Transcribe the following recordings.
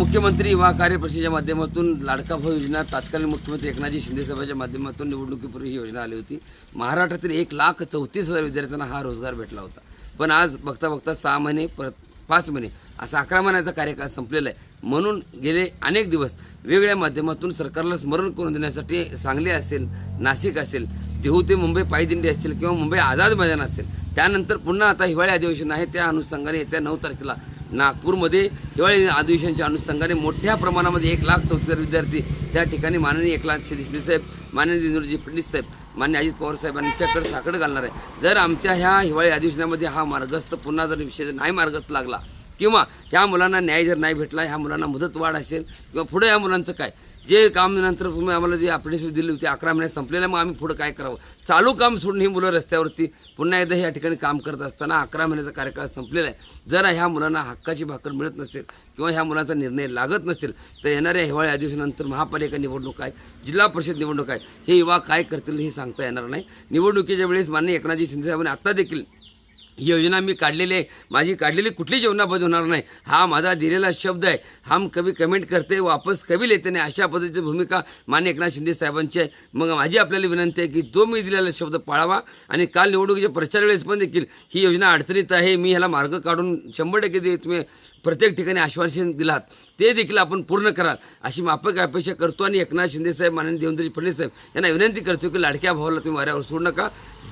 मुख्यमंत्री युवा कार्यपरिषदेच्या माध्यमातून लाडका भाऊ योजना तात्कालीन मुख्यमंत्री एकनाथजी शिंदे साहेबांच्या माध्यमातून निवडणुकीपूर्वी ही योजना आली होती. महाराष्ट्रातील एक लाख चौतीस हजार विद्यार्थ्यांना हा रोजगार भेटला होता. पण आज बघता बघता सहा महिने परत पाच महिने असा अकरा महिन्याचा कार्यकाळ संपलेला आहे. म्हणून गेले अनेक दिवस वेगवेगळ्या माध्यमातून सरकारला स्मरण करून देण्यासाठी सांगली असेल नाशिक असेल देहू ते मुंबई पायदिंडी असेल किंवा मुंबई आझाद मैदान असेल त्यानंतर पुन्हा आता हिवाळी अधिवेशन आहे. त्या अनुषंगाने येत्या नऊ तारखेला नागपूरमध्ये हिवाळी अधिवेशनाच्या अनुषंगाने मोठ्या प्रमाणामध्ये एक लाख चौतीस विद्यार्थी त्या ठिकाणी माननीय एकनाथ शिंदे साहेब माननीय इंद्रजी फडणवीस साहेब मान्य अजित पवार साहेबांच्याकडे साखड घालणार आहे. जर आमच्या ह्या हिवाळी अधिवेशनामध्ये हा मार्गस्थ पुन्हा जर विषय नाही मार्गस्थ लागला किंवा ह्या मुलांना न्याय जर नाही भेटला ह्या मुलांना मुदतवाढ असेल किंवा पुढे या मुलांचं काय? जे काम नंतर तुम्ही आम्हाला जे अप्रेंटिस दिली होती अकरा महिन्यात संपलेलं मग आम्ही पुढं काय करावं? चालू काम सोडून ही मुलं रस्त्यावरती पुन्हा एकदा या ठिकाणी काम करत असताना अकरा महिन्याचा कार्यकाळ संपलेला आहे. जर ह्या मुलांना हक्काची भाकर मिळत नसेल किंवा ह्या मुलांचा निर्णय लागत नसेल तर येणाऱ्या हिवाळी अधिवेशनानंतर महापालिका निवडणूक आहे जिल्हा परिषद निवडणूक आहे. हे युवा काय करतील हे सांगता येणार नाही. निवडणुकीच्या वेळेस माननीय एकनाथजी शिंदे साहेबांनी आत्ता देखील योजना मी काढलेली आहे. माझी काढलेली कुठली योजना होणार नाही. हा माझा दिलेला शब्द आहे. हम कभी कमेंट करते वापस कवी लेते नाही. अशा पद्धतीची भूमिका मान्य एकनाथ शिंदे साहेबांची आहे. मग माझी आपल्याला विनंती आहे की तो मी दिलेला शब्द पाळावा आणि काल निवडणुकीच्या प्रचार वेळेस पण देखील ही योजना अडचणीत आहे. मी ह्याला मार्ग काढून शंभर टक्के तुम्ही प्रत्येक ठिकाणी आश्वासन दिलात. ते देखील आपण पूर्ण कराल. अशी माफक अपेक्षा करतो आणि एकनाथ शिंदे साहेब माननीय देवेंद्रजी फडणवीस साहेब यांना विनंती करतो की लाडक्या भावाला तुम्ही वाऱ्यावर सोडू नका.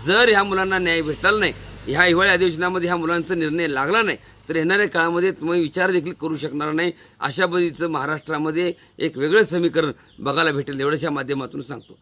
जर ह्या मुलांना न्याय भेटला नाही ह्या हिवाळी अधिवेशनामध्ये ह्या मुलांचा निर्णय लागला नाही तर येणाऱ्या काळामध्ये तुम्ही विचार देखील करू शकणार नाही. अशा पद्धतीचं महाराष्ट्रामध्ये एक वेगळं समीकरण बघायला भेटेल एवढ्याच्या माध्यमातून सांगतो.